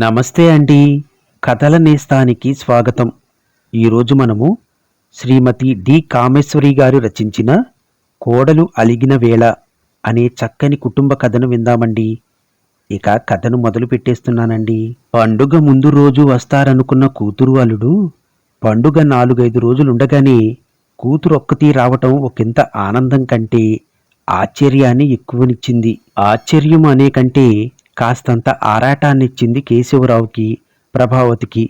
నమస్తే అండి. కథల నేస్తానికి స్వాగతం ఈరోజు మనము శ్రీమతి డి కామేశ్వరి గారు రచించిన కోడలు అలిగిన వేళ అనే చక్కని కుటుంబ కథను విందామండి. ఇక కథను మొదలు పెట్టేస్తున్నానండి. పండుగ ముందు రోజు వస్తారనుకున్న కూతురు అల్లుడు పండుగ నాలుగైదు రోజులుండగానే కూతురు ఒక్కతీ రావటం ఒకంత ఆనందం కంటే ఆశ్చర్యాన్ని ఎక్కువనిచ్చింది. ఆశ్చర్యం అనే కంటే కాస్తంత ఆరాటాన్నిచ్చింది కేశవరావుకి ప్రభావతికి.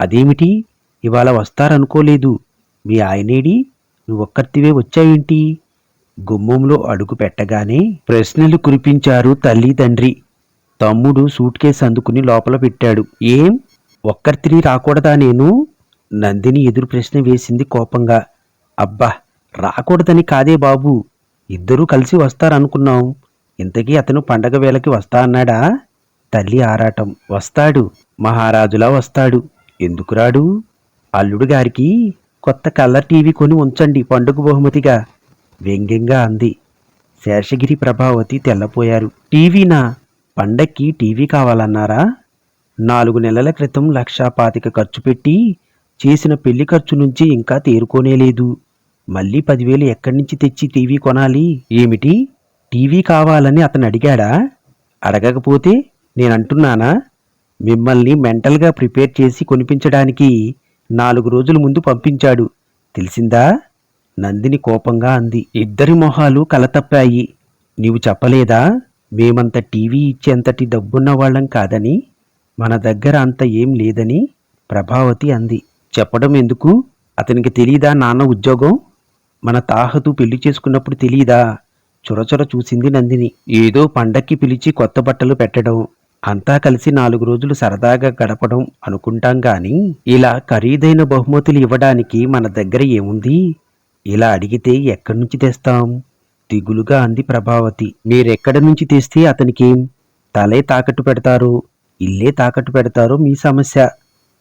అదేమిటి? ఇవాళ వస్తారనుకోలేదు. మీ ఆయనేడి? నువ్వొక్కర్తివే వచ్చావేంటి? గుమ్మంలో అడుగు పెట్టగానే ప్రశ్నలు కురిపించారు తల్లి తండ్రి. తమ్ముడు సూట్ కేసు అందుకుని లోపల పెట్టాడు. ఏం? ఒక్కర్తిని రాకూడదా నేను? నందిని ఎదురు ప్రశ్న వేసింది కోపంగా. అబ్బా! రాకూడదని కాదే బాబు. ఇద్దరూ కలిసి వస్తారనుకున్నాం. ఇంతకీ అతను పండగ వేళకి వస్తా అన్నాడా? తల్లి ఆరాటం. వస్తాడు. మహారాజులా వస్తాడు. ఎందుకు రాడు? అల్లుడు గారికి కొత్త కలర్ టీవీ కొని ఉంచండి పండుగ బహుమతిగా. వ్యంగ్యంగా అంది. శేషగిరి ప్రభావతి తెల్లపోయారు. టీవీనా? పండక్కి టీవీ కావాలన్నారా? నాలుగు నెలల క్రితం లక్షా పాతిక ఖర్చు పెట్టి చేసిన పెళ్ళి ఖర్చు నుంచి ఇంకా తేరుకోనేలేదు. మళ్ళీ పదివేలు ఎక్కడి నుంచి తెచ్చి టీవీ కొనాలి? ఏమిటి? టీవీ కావాలని అతను అడిగాడా? అడగకపోతే నేనంటున్నానా? మిమ్మల్ని మెంటల్గా ప్రిపేర్ చేసి కొనిపించడానికి నాలుగు రోజుల ముందు పంపించాడు. తెలిసిందా? నందిని కోపంగా అంది. ఇద్దరి మొహాలు కలతప్పాయి. నీవు చెప్పలేదా? మేమంత టీవీ ఇచ్చేంతటి డబ్బున్న వాళ్ళం కాదని మన దగ్గర అంత ఏం లేదని? ప్రభావతి అంది. చెప్పడం ఎందుకు? అతనికి తెలీదా నాన్న ఉద్యోగం? మన తాహతు పెళ్ళి చేసుకున్నప్పుడు తెలీదా? చొరచొర చూసింది నందిని. ఏదో పండక్కి పిలిచి కొత్త బట్టలు పెట్టడం అంతా కలిసి నాలుగు రోజులు సరదాగా గడపడం అనుకుంటాం గాని ఇలా ఖరీదైన బహుమతులు ఇవ్వడానికి మన దగ్గర ఏముంది? ఇలా అడిగితే ఎక్కడి నుంచి తెస్తాం? దిగులుగా అంది ప్రభావతి. మీరెక్కడి నుంచి తెస్తే అతనికేం? తలే తాకట్టు పెడతారు. ఇల్లే తాకట్టు పెడతారో మీ సమస్య.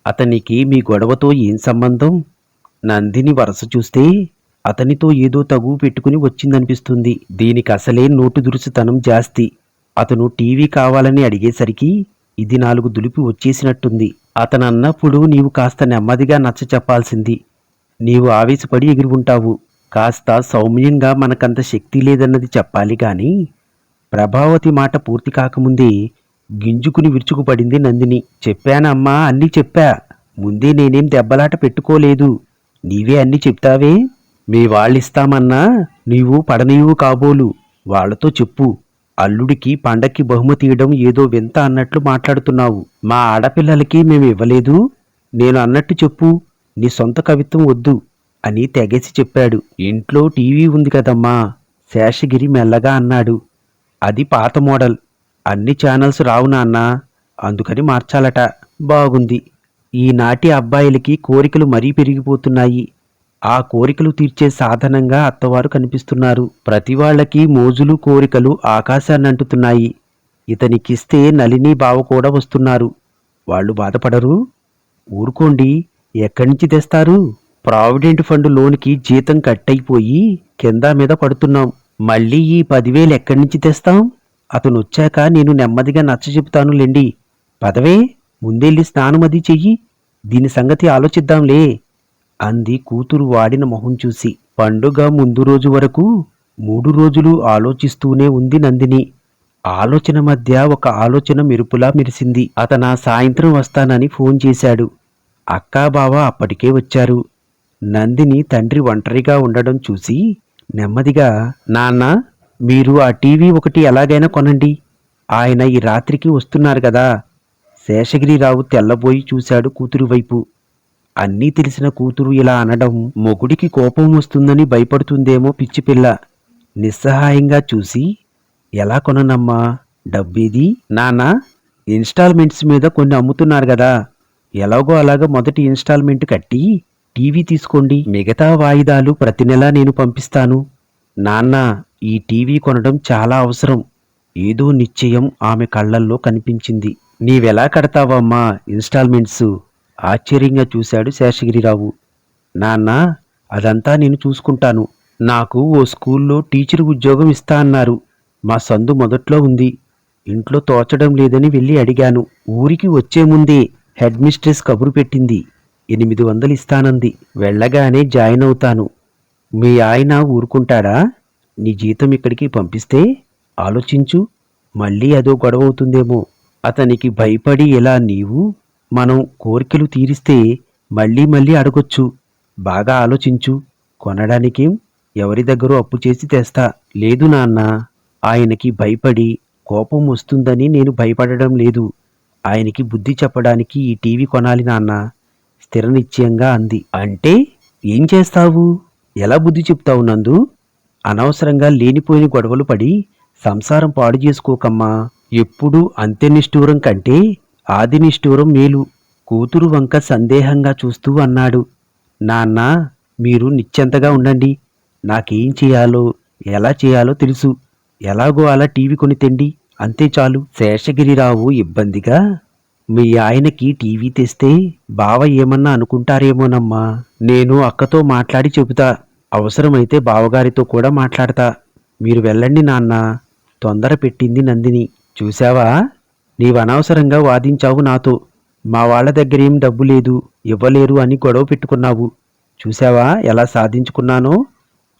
అతనికి మీ గొడవతో ఏం సంబంధం? నందిని వరస చూస్తే అతనితో ఏదో తగువు పెట్టుకుని వచ్చిందనిపిస్తుంది. దీనికి అసలే నోటు దురుసుతనం జాస్తి. అతను టీవీ కావాలని అడిగేసరికి ఇది నాలుగు దులిపి వచ్చేసినట్టుంది. అతను అన్నప్పుడు నీవు కాస్త నెమ్మదిగా నచ్చ చెప్పాల్సింది. నీవు ఆవేశపడి ఎగిరి ఉంటావు కాస్త సౌమ్యంగా మనకంత శక్తి లేదన్నది చెప్పాలి కానీ ప్రభావతి మాట పూర్తి కాకముందే గింజుకుని విరుచుకుపడింది నందిని. చెప్పానమ్మా అన్నీ చెప్పా. ముందే నేనేం దెబ్బలాట పెట్టుకోలేదు. నీవే అన్నీ చెప్తావే? మీ వాళ్ళిస్తామన్నా నీవు పడనీవు కాబోలు. వాళ్ళతో చెప్పు. అల్లుడికి పండక్కి బహుమతి ఇవ్వడం ఏదో వింత అన్నట్లు మాట్లాడుతున్నావు. మా ఆడపిల్లలకి మేము ఇవ్వలేదు. నేను అన్నట్టు చెప్పు. నీ సొంత కవిత్వం వద్దు అని తెగేసి చెప్పాడు. ఇంట్లో టీవీ ఉంది కదమ్మా. శేషగిరి మెల్లగా అన్నాడు. అది పాత మోడల్. అన్ని ఛానల్స్ రావు నాన్న. అందుకని మార్చాలట. బాగుంది. ఈనాటి అబ్బాయిలకి కోరికలు మరీ పెరిగిపోతున్నాయి. ఆ కోరికలు తీర్చే సాధనంగా అత్తవారు కనిపిస్తున్నారు. ప్రతి వాళ్ళకి మోజులు కోరికలు ఆకాశాన్ని అంటుతున్నాయి. ఇతనికిస్తే నలిని బావ కూడా వస్తున్నారు. వాళ్ళు బాధపడరు. ఊరుకోండి ఎక్కడి నుంచి తెస్తారు? ప్రావిడెంట్ ఫండ్ లోన్కి జీతం కట్టయిపోయి కింద మీద పడుతున్నాం. మళ్ళీ ఈ పదివేలు ఎక్కడి నుంచి తెస్తాం? అతను వచ్చాక నేను నెమ్మదిగా నచ్చ చెబుతాను లెండి. పదవే ముందెళ్ళి స్నానం అది చెయ్యి. దీని సంగతి ఆలోచిద్దాంలే. అంది కూతురు వాడిన మొహం చూసి. పండుగ ముందు రోజు వరకు మూడు రోజులు ఆలోచిస్తూనే ఉంది నందిని. ఆలోచన మధ్య ఒక ఆలోచన మెరుపులా మెరిసింది. అతన సాయంత్రం వస్తానని ఫోన్ చేశాడు. అక్కా బావ అప్పటికే వచ్చారు. నందిని తండ్రి ఒంటరిగా ఉండడం చూసి నెమ్మదిగా నాన్న మీరు ఆ టీవీ ఒకటి ఎలాగైనా కొనండి. ఆయన ఈ రాత్రికి వస్తున్నారు కదా. శేషగిరిరావు తెల్లబోయి చూశాడు కూతురు వైపు. అన్నీ తెలిసిన కూతురు ఇలా అనడం మొగుడికి కోపం వస్తుందని భయపడుతుందేమో పిచ్చిపిల్ల నిస్సహాయంగా చూసి ఎలా కొననమ్మా? డబ్బేది? నానా ఇన్స్టాల్మెంట్స్ మీద కొన్ని అమ్ముతున్నారు కదా ఎలాగో అలాగ మొదటి ఇన్స్టాల్మెంట్ కట్టి టీవీ తీసుకోండి. మిగతా వాయిదాలు ప్రతి నెలా నేను పంపిస్తాను. నాన్న ఈ టీవీ కొనడం చాలా అవసరం. ఏదో నిశ్చయం ఆమె కళ్ళల్లో కనిపించింది. నీవెలా కడతావమ్మా ఇన్స్టాల్మెంట్స్? ఆశ్చర్యంగా చూశాడు శేషగిరిరావు. నాన్న అదంతా నేను చూసుకుంటాను. నాకు ఓ స్కూల్లో టీచర్ ఉద్యోగం ఇస్తా అన్నారు. మా సందు మొదట్లో ఉంది. ఇంట్లో తోచడం లేదని వెళ్ళి అడిగాను. ఊరికి వచ్చే ముందే హెడ్ మిస్ట్రెస్ కబురు పెట్టింది. ఎనిమిది వందలు ఇస్తానంది. వెళ్ళగానే జాయిన్ అవుతాను. మీ ఆయన ఊరుకుంటాడా? నీ జీతం ఇక్కడికి పంపిస్తే ఆలోచించు. మళ్ళీ అదో గొడవ అవుతుందేమో. అతనికి భయపడి ఇలా నీవు? మనం కోరికలు తీరిస్తే మళ్ళీ మళ్ళీ అడగొచ్చు. బాగా ఆలోచించు. కొనడానికేం? ఎవరి దగ్గర అప్పు చేసి తెస్తా. లేదు నాన్న ఆయనకి భయపడి కోపం వస్తుందని నేను భయపడడం లేదు. ఆయనకి బుద్ధి చెప్పడానికి ఈ టీవీ కొనాలి నాన్న స్థిర నిశ్చయంగా అంది. అంటే ఏం చేస్తావు? ఎలా బుద్ధి చెప్తావు నందు? అనవసరంగా లేనిపోయిన గొడవలు పడి సంసారం పాడు చేసుకోకమ్మా. ఎప్పుడూ అంత్యనిష్ఠూరం కంటే ఆదినిష్ఠూరం మేలు కూతురు వంక సందేహంగా చూస్తూ అన్నాడు. నాన్న మీరు నిశ్చంతగా ఉండండి. నాకేం చేయాలో ఎలా చేయాలో తెలుసు. ఎలాగో అలా టీవీ కొని తెండి. అంతే చాలు. శేషగిరిరావు ఇబ్బందిగా మీ ఆయనకి టీవీ తెస్తే బావ ఏమన్నా అనుకుంటారేమోనమ్మా. నేను అక్కతో మాట్లాడి చెబుతా. అవసరమైతే బావగారితో కూడా మాట్లాడతా. మీరు వెళ్ళండి నాన్న. తొందర పెట్టింది నందిని. చూశావా? నీవు అనవసరంగా వాదించావు నాతో. మా వాళ్ళ దగ్గరేం డబ్బు లేదు ఇవ్వలేరు అని గొడవ పెట్టుకున్నావు. చూశావా ఎలా సాధించుకున్నానో?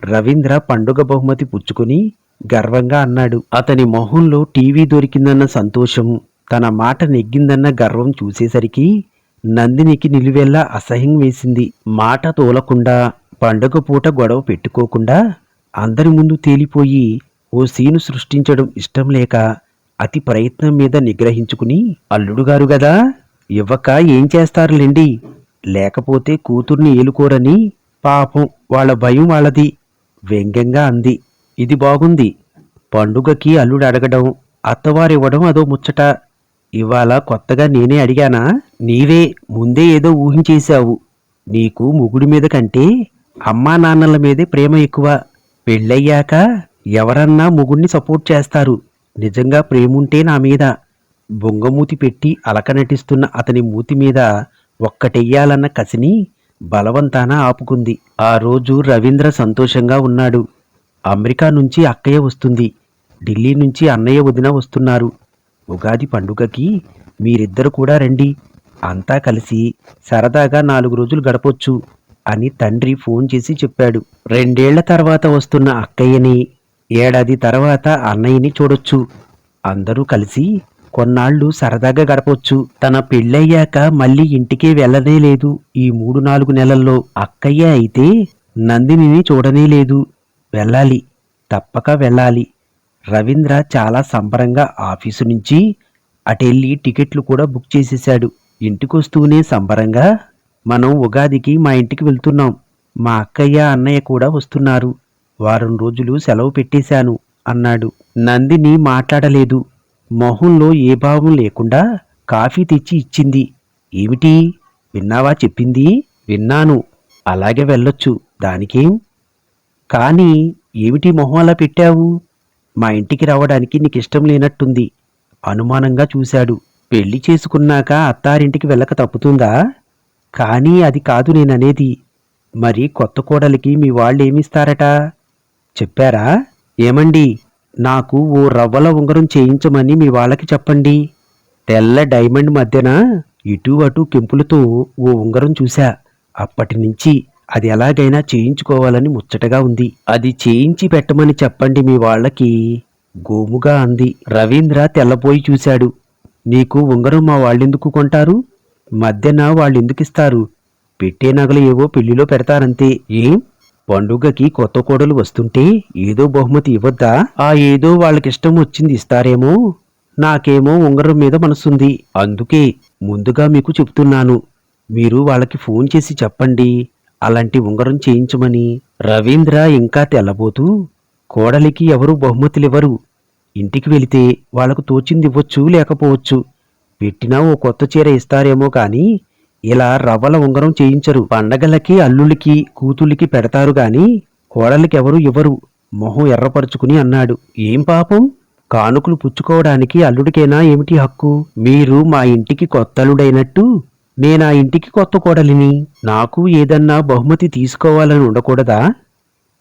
రవీంద్ర పండుగ బహుమతి పుచ్చుకుని గర్వంగా అన్నాడు. అతని మొహంలో టీవీ దొరికిందన్న సంతోషం తన మాట నెగ్గిందన్న గర్వం చూసేసరికి నందినికి నిలువెల్లా అసహ్యం వేసింది. మాట తోలకుండా పండుగ పూట గొడవ పెట్టుకోకుండా అందరి ముందు తేలిపోయి ఓ సీను సృష్టించడం ఇష్టం లేక అతి ప్రయత్నం మీద నిగ్రహించుకుని అల్లుడుగారు గదా ఇవ్వక ఏం చేస్తారులేండి? లేకపోతే కూతుర్ని ఏలుకోరని పాపం వాళ్ళ భయం వాళ్ళది. వ్యంగ్యంగా అంది. ఇది బాగుంది. పండుగకి అల్లుడు అడగడం అత్తవారివ్వడం అదో ముచ్చట. ఇవాళ కొత్తగా నేనే అడిగానా? నీవే ముందే ఏదో ఊహించేశావు. నీకు ముగుడి మీద కంటే అమ్మా నాన్నల మీదే ప్రేమ ఎక్కువ. పెళ్ళయ్యాక ఎవరన్నా ముగుడిని సపోర్ట్ చేస్తారు. నిజంగా ప్రేముంటే నా మీద బొంగమూతి పెట్టి అలక నటిస్తున్న అతని మూతి మీద ఒక్కటెయ్యాలన్న కసిని బలవంతాన ఆపుకుంది. ఆ రోజు రవీంద్ర సంతోషంగా ఉన్నాడు. అమెరికా నుంచి అక్కయ్య వస్తుంది. ఢిల్లీ నుంచి అన్నయ్య వదిన వస్తున్నారు. ఉగాది పండుగకి మీరిద్దరు కూడా రండి. అంతా కలిసి సరదాగా నాలుగు రోజులు గడపొచ్చు అని తండ్రి ఫోన్ చేసి చెప్పాడు. రెండేళ్ళ తర్వాత వస్తున్న అక్కయ్యని ఏడాది తర్వాత అన్నయ్యని చూడొచ్చు. అందరూ కలిసి కొన్నాళ్ళు సరదాగా గడపొచ్చు. తన పెళ్ళయ్యాక మళ్ళీ ఇంటికే వెళ్ళనే లేదు. ఈ మూడు నాలుగు నెలల్లో అక్కయ్య అయితే నందినిని చూడనే లేదు. వెళ్ళాలి తప్పక వెళ్ళాలి. రవీంద్ర చాలా సంబరంగా ఆఫీసు నుంచి అటెళ్ళి టికెట్లు కూడా బుక్ చేసేశాడు. ఇంటికొస్తూనే సంబరంగా మనం ఉగాదికి మా ఇంటికి వెళ్తున్నాం. మా అక్కయ్య అన్నయ్య కూడా వస్తున్నారు. వారం రోజులు సెలవు పెట్టేశాను అన్నాడు. నందిని మాట్లాడలేదు. మొహంలో ఏ భావం లేకుండా కాఫీ తెచ్చి ఇచ్చింది. ఏమిటి? విన్నావా చెప్పింది? విన్నాను. అలాగే వెళ్ళొచ్చు. దానికేం? కానీ ఏమిటి మొహం అలా పెట్టావు? మా ఇంటికి రావడానికి నీకు ఇష్టం లేనట్టుంది. అనుమానంగా చూశాడు. పెళ్ళి చేసుకున్నాక అత్తారింటికి వెళ్ళక తప్పుతుందా? కానీ అది కాదు నేననేది. మరి కొత్త కోడలికి మీ వాళ్ళేమిస్తారట? చెప్పారా? ఏమండి? నాకు ఓ రవ్వల ఉంగరం చేయించమని మీ వాళ్ళకి చెప్పండి. తెల్ల డైమండ్ మధ్యన ఇటు అటు కెంపులతో ఓ ఉంగరం చూశా. అప్పటి నుంచి అది ఎలాగైనా చేయించుకోవాలని ముచ్చటగా ఉంది. అది చేయించి పెట్టమని చెప్పండి మీ వాళ్ళకి గోముగా అంది. రవీంద్ర తెల్లబోయి చూశాడు. నీకు ఉంగరం మా వాళ్ళెందుకు కొంటారు? మధ్యన వాళ్ళెందుకిస్తారు? పెట్టే నగలు ఏవో పెళ్ళిలో పెడతారంతే. ఏం? పండుగకి కొత్త కోడలు వస్తుంటే ఏదో బహుమతి ఇవ్వద్దా? ఆ ఏదో వాళ్ళకిష్టం వచ్చింది ఇస్తారేమో? నాకేమో ఉంగరం మీద మనసుంది. అందుకే ముందుగా మీకు చెప్తున్నాను. మీరు వాళ్ళకి ఫోన్ చేసి చెప్పండి. అలాంటి ఉంగరం చేయించమని. రవీంద్ర ఇంకా తెల్లబోతూ కోడలికి ఎవరు బహుమతులివ్వరు. ఇంటికి వెళితే వాళ్ళకు తోచింది ఇవ్వచ్చు లేకపోవచ్చు. పెట్టినా ఓ కొత్త చీర ఇస్తారేమో కానీ ఇలా రవ్వల ఉంగరం చేయించరు. పండగలకి అల్లుళ్ళకి కూతుళ్ళకి పెడతారు గాని కోడలికెవరూ ఇవ్వరు. మొహం ఎర్రపరుచుకుని అన్నాడు. ఏం పాపం? కానుకలు పుచ్చుకోవడానికి అల్లుడికేనా ఏమిటి హక్కు? మీరు మా ఇంటికి కొత్తలుడైనట్టు నేనా ఇంటికి కొత్త కోడలిని. నాకు ఏదన్నా బహుమతి తీసుకోవాలని ఉండకూడదా?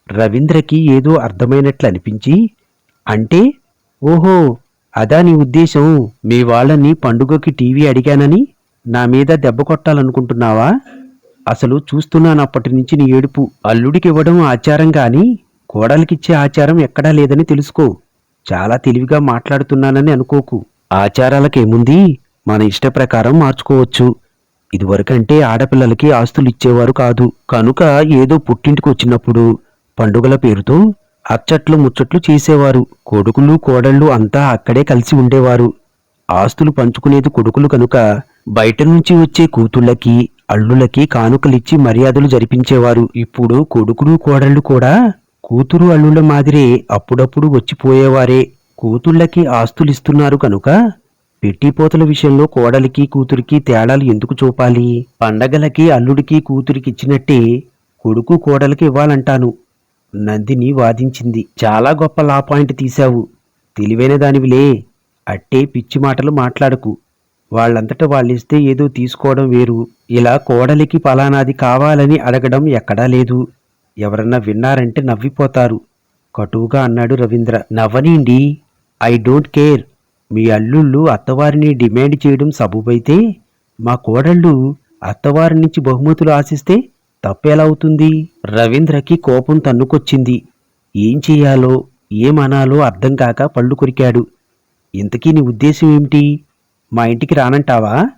రవీంద్రకి ఏదో అర్థమైనట్లు అనిపించి అంటే ఓహో అదా నీ ఉద్దేశం. మీ వాళ్ళని పండుగకి టీవీ అడిగానని నా మీద దెబ్బ కొట్టాలనుకుంటున్నావా? అసలు చూస్తున్నానప్పటి నుంచి నీ ఏడుపు. అల్లుడికి ఇవ్వడం ఆచారం గాని కోడలికిచ్చే ఆచారం ఎక్కడా లేదని తెలుసుకో. చాలా తెలివిగా మాట్లాడుతున్నానని అనుకోకు. ఆచారాలకేముంది? మన ఇష్ట ప్రకారం మార్చుకోవచ్చు. ఇదివరకంటే ఆడపిల్లలకి ఆస్తులు ఇచ్చేవారు కాదు. కనుక ఏదో పుట్టింటికి వచ్చినప్పుడు పండుగల పేరుతో అచ్చట్లు ముచ్చట్లు చేసేవారు. కొడుకులు కోడళ్ళు అంతా అక్కడే కలిసి ఉండేవారు. ఆస్తులు పంచుకునేది కొడుకులు కనుక బయట నుంచి వచ్చే కూతుళ్ళకి అల్లులకి కానుకలిచ్చి మర్యాదలు జరిపించేవారు. ఇప్పుడు కొడుకులు కోడళ్ళు కూడా కూతురు అల్లుల మాదిరే అప్పుడప్పుడు వచ్చిపోయేవారే. కూతుళ్ళకి ఆస్తులిస్తున్నారు కనుక పెట్టిపోతల విషయంలో కోడలికి కూతురికి తేడాలు ఎందుకు చూపాలి? పండగలకి అల్లుడికి కూతురికి ఇచ్చినట్టే కొడుకు కోడలికి ఇవ్వాలంటాను. నందిని వాదించింది. చాలా గొప్ప లా పాయింట్ తీశావు. తెలివైన దానివిలే. అట్టే పిచ్చి మాటలు మాట్లాడకు. వాళ్ళంతట వాళ్ళిస్తే ఏదో తీసుకోవడం వేరు. ఇలా కోడలికి పలానాది కావాలని అడగడం ఎక్కడా లేదు. ఎవరన్నా విన్నారంటే నవ్విపోతారు. కటువుగా అన్నాడు రవీంద్ర. నవ్వనీండి. I don't care. మీ అల్లుళ్ళు అత్తవారిని డిమాండ్ చేయడం సబుబైతే? మా కోడళ్ళు అత్తవారి నుంచి బహుమతులు ఆశిస్తే తప్పేలా అవుతుంది? రవీంద్రకి కోపం తన్నుకొచ్చింది. ఏం చెయ్యాలో ఏమనాలో అర్థం కాక పళ్ళు కొరికాడు. ఇంతకీ నీ ఉద్దేశం ఏమిటి? మా ఇంటికి రానంటావా?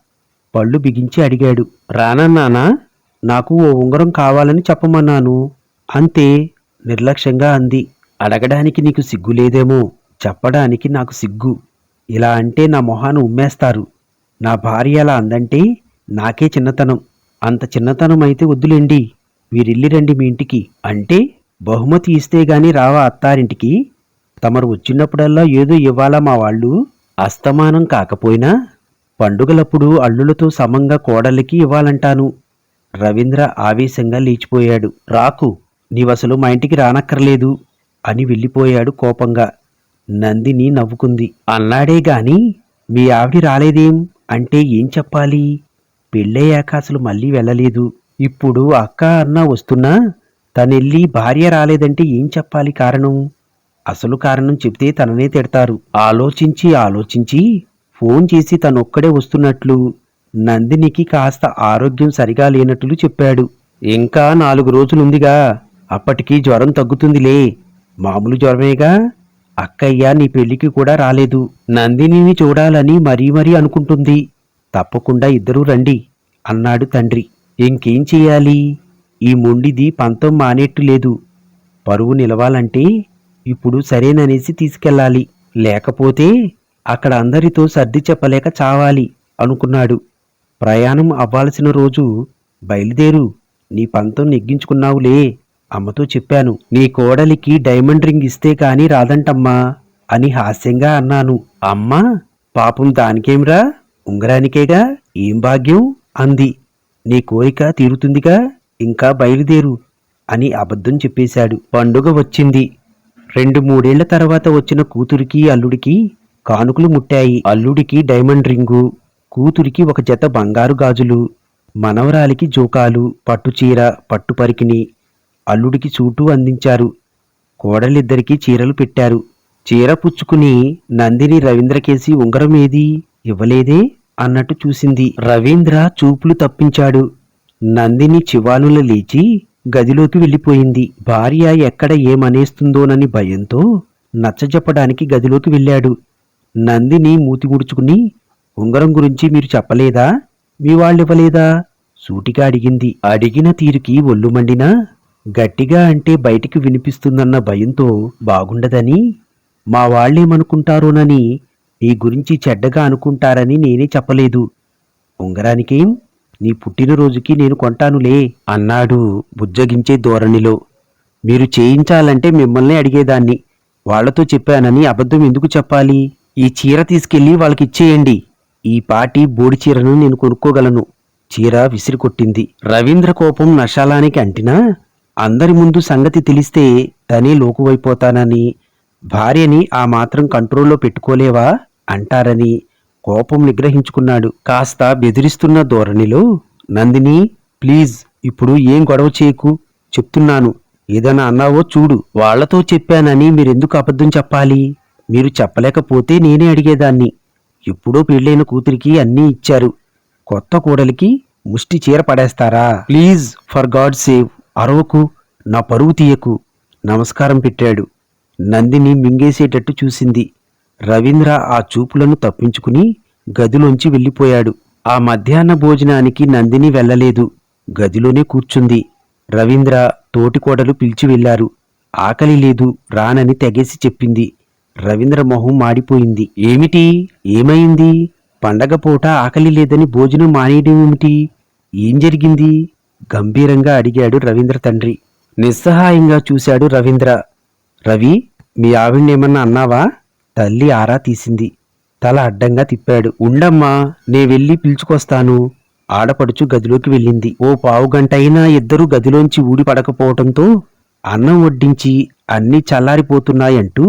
పళ్ళు బిగించి అడిగాడు. రానన్నానా? నాకు ఓ ఉంగరం కావాలని చెప్పమన్నాను. అంతే నిర్లక్ష్యంగా అంది. అడగడానికి నీకు సిగ్గు లేదేమో చెప్పడానికి నాకు సిగ్గు. ఇలా అంటే నా మొహాను ఉమ్మేస్తారు. నా భార్య అలా అందంటే నాకే చిన్నతనం. అంత చిన్నతనం అయితే వద్దులేండి వీరిల్లిరండి మీ ఇంటికి. అంటే బహుమతి ఇస్తే గాని రావా అత్తారింటికి? తమరు వచ్చినప్పుడల్లా ఏదో ఇవ్వాలా మా వాళ్ళు? అస్తమానం కాకపోయినా పండుగలప్పుడు అల్లులతో సమంగా కోడలికి ఇవ్వాలంటాను. రవీంద్ర ఆవేశంగా లేచిపోయాడు. రాకు నీవసలు మా ఇంటికి రానక్కర్లేదు అని వెళ్ళిపోయాడు కోపంగా. నందిని నవ్వుకుంది. అన్నాడే గాని మీ ఆవిడి రాలేదేం? అంటే ఏం చెప్పాలి? పెళ్ళయ్యాక అసలు మళ్ళీ వెళ్ళలేదు. ఇప్పుడు అక్క అన్న వస్తున్నా తనెళ్ళి భార్య రాలేదంటే ఏం చెప్పాలి కారణం? అసలు కారణం చెప్తే తననే తిడతారు. ఆలోచించి ఆలోచించి ఫోన్ చేసి తనొక్కడే వస్తున్నట్లు. నందినికి కాస్త ఆరోగ్యం సరిగా లేనట్లు చెప్పాడు. ఇంకా నాలుగు రోజులుందిగా. అప్పటికి జ్వరం తగ్గుతుందిలే. మామూలు జ్వరమేగా? అక్కయ్య నీ పెళ్ళికి కూడా రాలేదు. నందినిని చూడాలని మరీ మరీ అనుకుంటుంది. తప్పకుండా ఇద్దరూ రండి అన్నాడు తండ్రి. ఇంకేం చేయాలి? ఈ మొండిది పంతం మానేట్టు లేదు. పరువు నిలవాలంటే ఇప్పుడు సరేననేసి తీసుకెళ్ళాలి. లేకపోతే అక్కడ అందరితో సర్ది చెప్పలేక చావాలి అనుకున్నాడు. ప్రయాణం అవ్వాల్సిన రోజు బయలుదేరు నీ పంతం నెగ్గించుకున్నావులే అమ్మతో చెప్పాను. నీ కోడలికి డైమండ్ రింగ్ ఇస్తే కాని రాదంటమ్మా అని హాస్యంగా అన్నాను. అమ్మా పాపం దానికేమిరా? ఉంగరానికేగా? ఏం భాగ్యం? అంది. నీ కోరిక తీరుతుందిగా ఇంకా బయలుదేరు అని అబద్ధం చెప్పేశాడు. పండుగ వచ్చింది. రెండు మూడేళ్ళ తర్వాత వచ్చిన కూతురికి అల్లుడికి కానుకలు ముట్టాయి. అల్లుడికి డైమండ్ రింగు కూతురికి ఒక జత బంగారు గాజులు మనవరాలికి జోకాలు పట్టుచీర పట్టుపరికిని అల్లుడికి చూటూ అందించారు. కోడలిద్దరికీ చీరలు పెట్టారు. చీర పుచ్చుకుని నందిని రవీంద్రకేసి ఉంగరం ఏది ఇవ్వలేదే అన్నట్టు చూసింది. రవీంద్ర చూపులు తప్పించాడు. నందిని చివాలుల లేచి గదిలోకి వెళ్ళిపోయింది. భార్య ఎక్కడ ఏమనేస్తుందోనని భయంతో నచ్చజెప్పడానికి గదిలోకి వెళ్ళాడు. నందిని మూతి ముడుచుకుని ఉంగరం గురించి మీరు చెప్పలేదా? మీ వాళ్ళివ్వలేదా? సూటిగా అడిగింది. అడిగిన తీరుకి ఒళ్ళు మండినా గట్టిగా అంటే బయటికి వినిపిస్తుందన్న భయంతో బాగుండదని? మా వాళ్ళేమనుకుంటారోనని? నీ గురించి చెడ్డగా అనుకుంటారని నేనే చెప్పలేదు. ఉంగరానికేం? నీ పుట్టినరోజుకి నేను కొంటానులే అన్నాడు బుజ్జగించే ధోరణిలో. మీరు చేయించాలంటే మిమ్మల్ని అడిగేదాన్ని. వాళ్ళతో చెప్పానని అబద్ధం ఎందుకు చెప్పాలి? ఈ చీర తీసుకెళ్ళి వాళ్ళకిచ్చేయండి ఈ పాటి బోడి చీరను నేను కొనుక్కోగలను. చీర విసిరికొట్టింది. రవీంద్ర కోపం నషాలానికి అంటినా? అందరి ముందు సంగతి తెలిస్తే తనే లోకువైపోతానని. భార్యని ఆ మాత్రం కంట్రోల్లో పెట్టుకోలేవా? అంటారని. కోపం నిగ్రహించుకున్నాడు. కాస్త బెదిరిస్తున్న ధోరణిలో నందిని ప్లీజ్ ఇప్పుడు ఏం గొడవ చేయకు. చెప్తున్నాను. ఏదైనా అన్నావో చూడు. వాళ్ళతో చెప్పానని మీరెందుకు అబద్ధం చెప్పాలి? మీరు చెప్పలేకపోతే నేనే అడిగేదాన్ని. ఎప్పుడో పెళ్ళైన కూతురికి అన్నీ ఇచ్చారు. కొత్త కూడలికి ముష్టి చీర పడేస్తారా? Please for God sake. అరవకు. నా పరువు తీయకు. నమస్కారం పెట్టాడు. నందిని మింగేసేటట్టు చూసింది. రవీంద్ర ఆ చూపులను తప్పించుకుని గదిలోంచి వెళ్ళిపోయాడు. ఆ మధ్యాహ్న భోజనానికి నందిని వెళ్ళలేదు. గదిలోనే కూర్చుంది. రవీంద్ర తోటికోడలు పిలిచి వెళ్ళారు ఆకలి లేదు రానని తెగేసి చెప్పింది. రవీంద్ర మొహం మాడిపోయింది. ఏమిటి? ఏమైంది? పండగ పూట ఆకలి లేదని భోజనం మానేయడం ఏమిటి? ఏం జరిగింది? గంభీరంగా అడిగాడు రవీంద్ర తండ్రి. నిస్సహాయంగా చూశాడు రవీంద్ర. రవి మీ ఆవిడ్నేమన్నా అన్నావా? తల్లి ఆరా తీసింది. తల అడ్డంగా తిప్పాడు. ఉండమ్మా నే వెళ్ళి పిలుచుకొస్తాను. ఆడపడుచు గదిలోకి వెళ్ళింది. ఓ పావుగంటైనా ఇద్దరూ గదిలోంచి ఊడి పడకపోవటంతో అన్నం వడ్డించి అన్నీ చల్లారిపోతున్నాయంటూ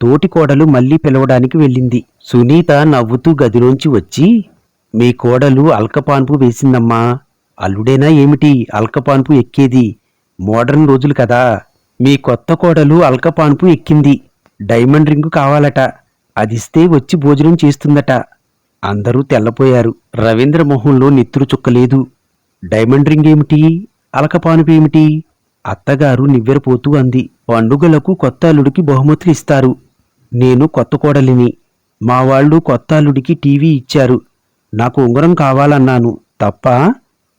తోటి కోడలు మళ్ళీ పిలవడానికి వెళ్ళింది. సునీత నవ్వుతూ గదిలోంచి వచ్చి మీ కోడలు అల్కపాన్పు వేసిందమ్మా. అల్లుడేనా ఏమిటి? అల్కపాన్పు ఎక్కేది. మోడర్న్ రోజులు కదా. మీ కొత్త కోడలు అల్కపాన్పు ఎక్కింది. డైమండ్ రింగు కావాలట. అదిస్తే వచ్చి భోజనం చేస్తుందట. అందరూ తెల్లపోయారు. రవీంద్ర మొహంలో నెత్తురు చుక్కలేదు. డైమండ్ రింగ్ ఏమిటి? అలకపానుపేమిటి అత్తగారు నివ్వెరపోతూ అంది. పండుగలకు కొత్త అల్లుడికి బహుమతులు ఇస్తారు. నేను కొత్త కోడలిని. మా వాళ్ళు కొత్త అల్లుడికి టీవీ ఇచ్చారు. నాకు ఉంగరం కావాలన్నాను. తప్ప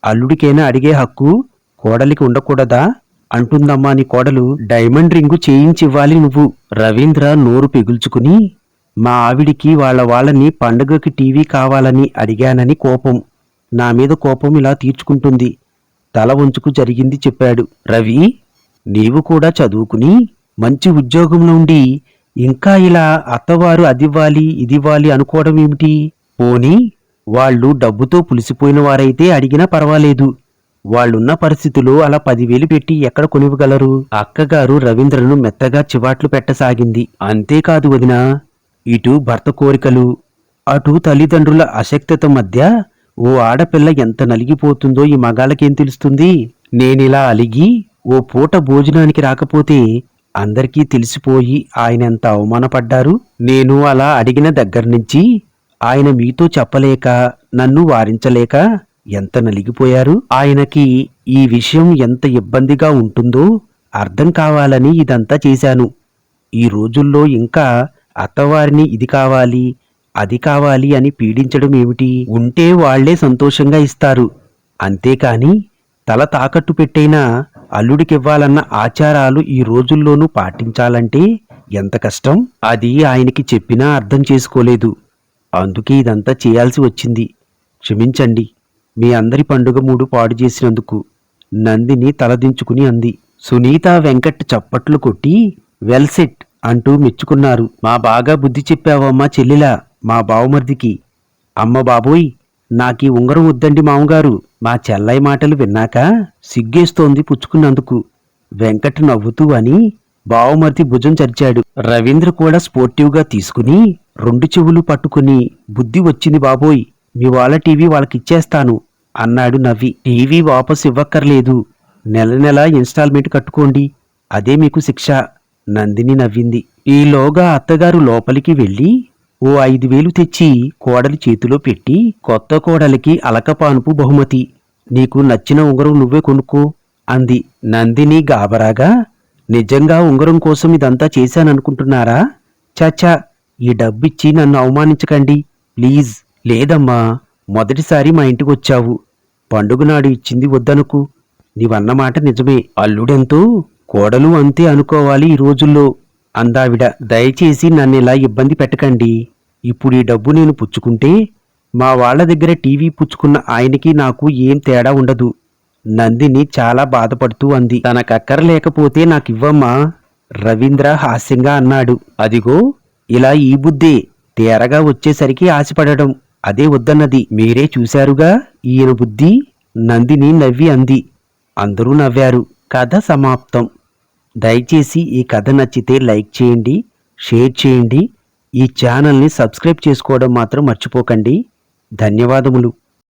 అల్లుడికైనా అడిగే హక్కు కోడలికి ఉండకూడదా? అంటుందమ్మా నీ కోడలు డైమండ్ రింగు చేయించివ్వాలి నువ్వు. రవీంద్ర నోరు పిగుల్చుకుని మా ఆవిడికి వాళ్ళ వాళ్ళని పండగకి టీవీ కావాలని అడిగానని కోపం. నా మీద కోపం ఇలా తీర్చుకుంటుంది. తల వంచుకు జరిగింది చెప్పాడు. రవి నీవు కూడా చదువుకుని మంచి ఉద్యోగంలో ఉండి ఇంకా ఇలా అత్తవారు అదివ్వాలి ఇదివ్వాలి అనుకోవడం ఏమిటి? పోని వాళ్ళు డబ్బుతో పులిసిపోయిన వారైతే అడిగినా పర్వాలేదు. వాళ్ళున్న పరిస్థితులు అలా పదివేలు పెట్టి ఎక్కడ కొనివ్వగలరు? అక్కగారు రవీంద్రను మెత్తగా చివాట్లు పెట్టసాగింది. అంతేకాదు వదినా ఇటు భర్త కోరికలు అటు తల్లిదండ్రుల అశక్తత మధ్య ఓ ఆడపిల్ల ఎంత నలిగిపోతుందో ఈ మగాళ్ళకేం తెలుస్తుంది? నేనిలా అలిగి ఓ పూట భోజనానికి రాకపోతే అందరికీ తెలిసిపోయి ఆయన ఎంత అవమానపడ్డారు? నేను అలా అడిగిన దగ్గర నుంచి ఆయన మీతో చెప్పలేక నన్ను వారించలేక ఎంత నలిగిపోయారు? ఆయనకి ఈ విషయం ఎంత ఇబ్బందిగా ఉంటుందో అర్థం కావాలని ఇదంతా చేశాను. ఈ రోజుల్లో ఇంకా అత్తవారిని ఇది కావాలి అది కావాలి అని పీడించడం ఏమిటి? ఉంటే వాళ్ళే సంతోషంగా ఇస్తారు. అంతేకాని తల తాకట్టు పెట్టైనా అల్లుడికివ్వాలన్న ఆచారాలు ఈ రోజుల్లోనూ పాటించాలంటే ఎంత కష్టం? అది ఆయనకి చెప్పినా అర్థం చేసుకోలేదు. అందుకే ఇదంతా చేయాల్సి వచ్చింది. క్షమించండి. మీ అందరి పండుగ మూడు పాడు చేసినందుకు నందిని తలదించుకుని అంది. సునీత వెంకట్ చప్పట్లు కొట్టి వెల్ సెట్ అంటూ మెచ్చుకున్నారు. మా బాగా బుద్ధి చెప్పావమ్మా చెల్లిలా మా బావమర్దికి. అమ్మ బాబోయ్ నాకీ ఉంగరం వద్దండి మామగారు. మా చెల్లయ్య మాటలు విన్నాక సిగ్గేస్తోంది పుచ్చుకున్నందుకు. వెంకట్ నవ్వుతూ అని బావమర్ది భుజం చరిచాడు. రవీంద్ర కూడా స్పోర్టివ్గా తీసుకుని రెండు చెవులు పట్టుకుని బుద్ధి వచ్చింది బాబోయ్ మీ వాళ్ళ టీవీ వాళ్ళకిచ్చేస్తాను. అన్నాడు నవ్వి. టీవీ వాపసు ఇవ్వక్కర్లేదు. నెల నెల ఇన్స్టాల్మెంట్ కట్టుకోండి. అదే మీకు శిక్ష నందిని నవ్వింది. ఈలోగా అత్తగారు లోపలికి వెళ్ళి ఓ ఐదు వేలు తెచ్చి కోడలి చేతిలో పెట్టి కొత్త కోడలికి అలకపానుపు బహుమతి. నీకు నచ్చిన ఉంగరం నువ్వే కొనుక్కో అంది. నందిని గాబరాగా నిజంగా ఉంగరం కోసం ఇదంతా చేశాననుకుంటున్నారా? చాచా ఈ డబ్బిచ్చి నన్ను అవమానించకండి. ప్లీజ్ లేదమ్మా. మొదటిసారి మా ఇంటికి వచ్చావు. పండుగ నాడు ఇచ్చింది వద్దనుకు. నీవన్నమాట నిజమే. అల్లుడెంతో కోడలు అంతే అనుకోవాలి ఈ రోజుల్లో. అందావిడ దయచేసి నన్ను ఇలా ఇబ్బంది పెట్టకండి. ఇప్పుడు ఈ డబ్బు నేను పుచ్చుకుంటే మా వాళ్ళ దగ్గర టీవీ పుచ్చుకున్న ఆయనకి నాకు ఏం తేడా ఉండదు. నందిని చాలా బాధపడుతూ అంది. తనకక్కర లేకపోతే నాకివ్వమ్మా. రవీంద్ర హాస్యంగా అన్నాడు. అదిగో ఇలా ఈ బుద్ధే. తేరగా వచ్చేసరికి ఆశపడడం. అదే వద్దన్నది. మీరే చూశారుగా? ఈయన బుద్ధి నందిని నవ్వి అంది. అందరూ నవ్వారు. కథ సమాప్తం. దయచేసి ఈ కథ నచ్చితే లైక్ చేయండి షేర్ చేయండి. ఈ ఛానల్ని సబ్స్క్రైబ్ చేసుకోవడం మాత్రం మర్చిపోకండి. ధన్యవాదములు.